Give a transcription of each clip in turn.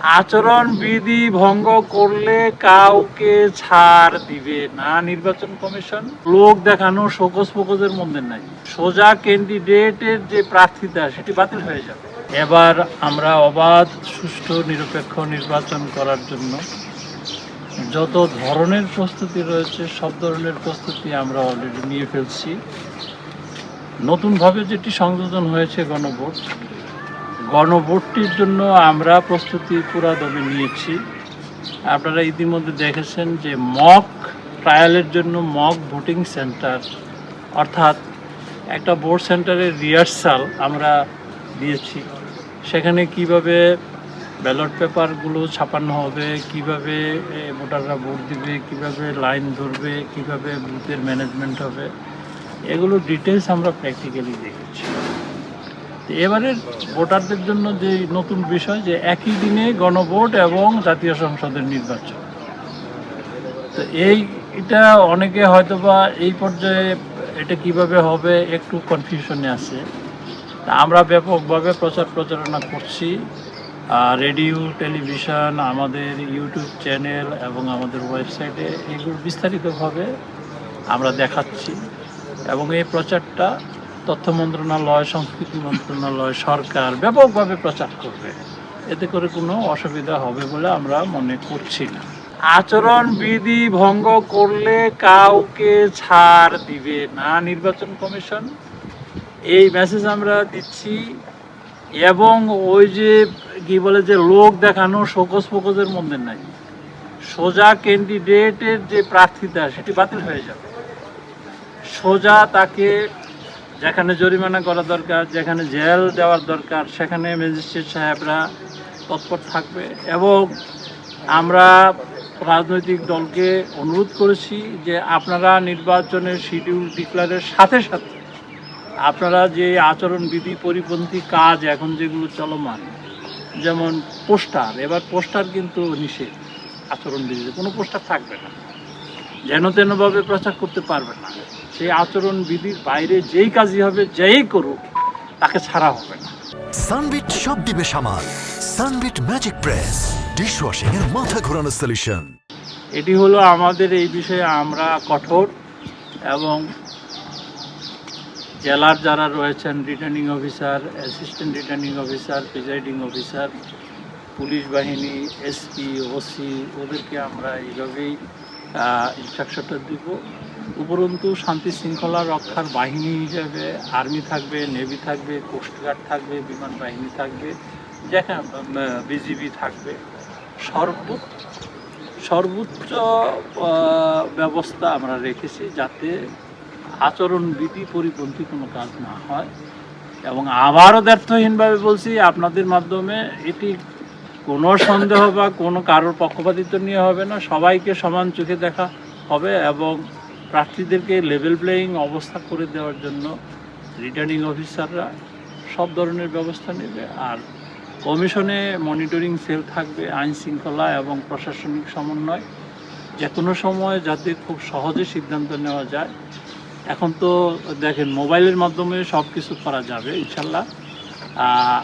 আচরণ বিধি ভঙ্গ করলে কাউকে ছাড় দিবে না। নির্বাচন কমিশন লোক দেখানো শোকস ফোকসের মধ্যে নাই। সোজা ক্যান্ডিডেটের যে প্রার্থিতা, সেটি বাতিল হয়ে যাবে। এবার আমরা অবাধ, সুষ্ঠু, নিরপেক্ষ নির্বাচন করার জন্য যত ধরনের প্রস্তুতি রয়েছে, সব ধরনের প্রস্তুতি আমরা অলরেডি নিয়ে ফেলছি। নতুনভাবে যেটি সংযোজন হয়েছে গণভোট গণভোটটির জন্য আমরা প্রস্তুতি পুরা দমে নিয়েছি। আপনারা ইতিমধ্যে দেখেছেন যে মক ট্রায়ালের জন্য মক ভোটিং সেন্টার, অর্থাৎ একটা ভোট সেন্টারের রিহার্সাল আমরা দিয়েছি। সেখানে কীভাবে ব্যালট পেপারগুলো ছাপানো হবে, কীভাবে ভোটাররা ভোট দিবে, কীভাবে লাইন ধরবে, কীভাবে বুথের ম্যানেজমেন্ট হবে, এগুলো ডিটেলস আমরা প্র্যাকটিক্যালি দেখেছি। এবারের ভোটারদের জন্য যে নতুন বিষয়, যে একই দিনে গণভোট এবং জাতীয় সংসদের নির্বাচন। তো এই, এটা অনেকে হয়তো বা এই পর্যায়ে এটা কীভাবে হবে একটু কনফিউশনে আছে। আমরা ব্যাপকভাবে প্রচার প্রচারণা করছি। রেডিও, টেলিভিশন, আমাদের ইউটিউব চ্যানেল এবং আমাদের ওয়েবসাইটে এগুলো বিস্তারিতভাবে আমরা দেখাচ্ছি। এবং এই প্রচারটা তথ্য মন্ত্রণালয়, সংস্কৃতি মন্ত্রণালয়, সরকার ব্যাপকভাবে প্রচার করবে। এতে করে কোনো অসুবিধা হবে বলে আমরা মনে করছি না। আচরণ বিধি ভঙ্গ করলে কাউকে ছাড় দিবে না নির্বাচন কমিশন। এই মেসেজ আমরা দিচ্ছি। এবং ওই যে, কি বলে যে, লোক দেখানো শোকস ফোকসের মধ্যে নাই। সোজা ক্যান্ডিডেটের যে প্রার্থিতা, সেটি বাতিল হয়ে যাবে। সোজা তাকে যেখানে জরিমানা করা দরকার, যেখানে জেল দেওয়ার দরকার, সেখানে ম্যাজিস্ট্রেট সাহেবরা তৎপর থাকবে। এবং আমরা রাজনৈতিক দলকে অনুরোধ করেছি যে আপনারা নির্বাচনের শিডিউল ডিক্লারের সাথে সাথে আপনারা যে আচরণবিধি, পরিপন্থী কাজ এখন যেগুলো চলমান, যেমন পোস্টার, এবার পোস্টার কিন্তু নিষেধ আচরণবিধিতে, কোনো পোস্টার থাকবে না। যেন তেনভাবে প্রচার করতে পারবে না। সেই আচরণ বিধির বাইরে যেই কাজই হবে যেই করুক তাকে ছাড়া হবে না। সানবিট সব দিবে সামাল। Sunbit magic press. ডিশওয়াশিং এর মাথা ঘোরানো সলিউশন এটি হলো আমাদের এই বিষয়ে আমরা কঠোর এবং জেলার যারা রয়েছেন returning officer assistant returning officer presiding officer police বাহিনী এসপি ওসি ওদেরকে আমরা এইভাবেই ইনস্ট্রাকশনটা দিব। উপরন্তু শান্তি শৃঙ্খলা রক্ষার বাহিনী হিসেবে আর্মি থাকবে, নেভি থাকবে কোস্টগার্ড থাকবে, বিমান বাহিনী থাকবে, যেখানে বিজিবি থাকবে। সর্বোচ্চ সর্বোচ্চ ব্যবস্থা আমরা রেখেছি যাতে আচরণবিধি পরিপন্থী কোনো কাজ না হয়। এবং আবারও ব্যর্থহীনভাবে বলছি, আপনাদের মাধ্যমে এটি কোনো সন্দেহ বা কোনো কারোর পক্ষপাতিত্ব নিয়ে হবে না। সবাইকে সমান চোখে দেখা হবে এবং প্রার্থীদেরকে লেভেল প্লেয়িং অবস্থা করে দেওয়ার জন্য রিটার্নিং অফিসাররা সব ধরনের ব্যবস্থা নেবে। আর কমিশনে মনিটরিং সেল থাকবে, আইন শৃঙ্খলা এবং প্রশাসনিক সমন্বয়। যে কোনো সময় যাতে খুব সহজে সিদ্ধান্ত নেওয়া যায়। এখন তো দেখেন মোবাইলের মাধ্যমে সব কিছু করা যাবে, ইনশাল্লাহ।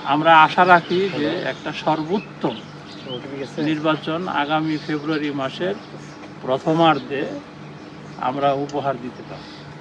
আমরা আশা রাখি যে একটা সর্বোত্তম নির্বাচন আগামী ফেব্রুয়ারি মাসের প্রথমার্ধে আমরা উপহার দিতে পারব।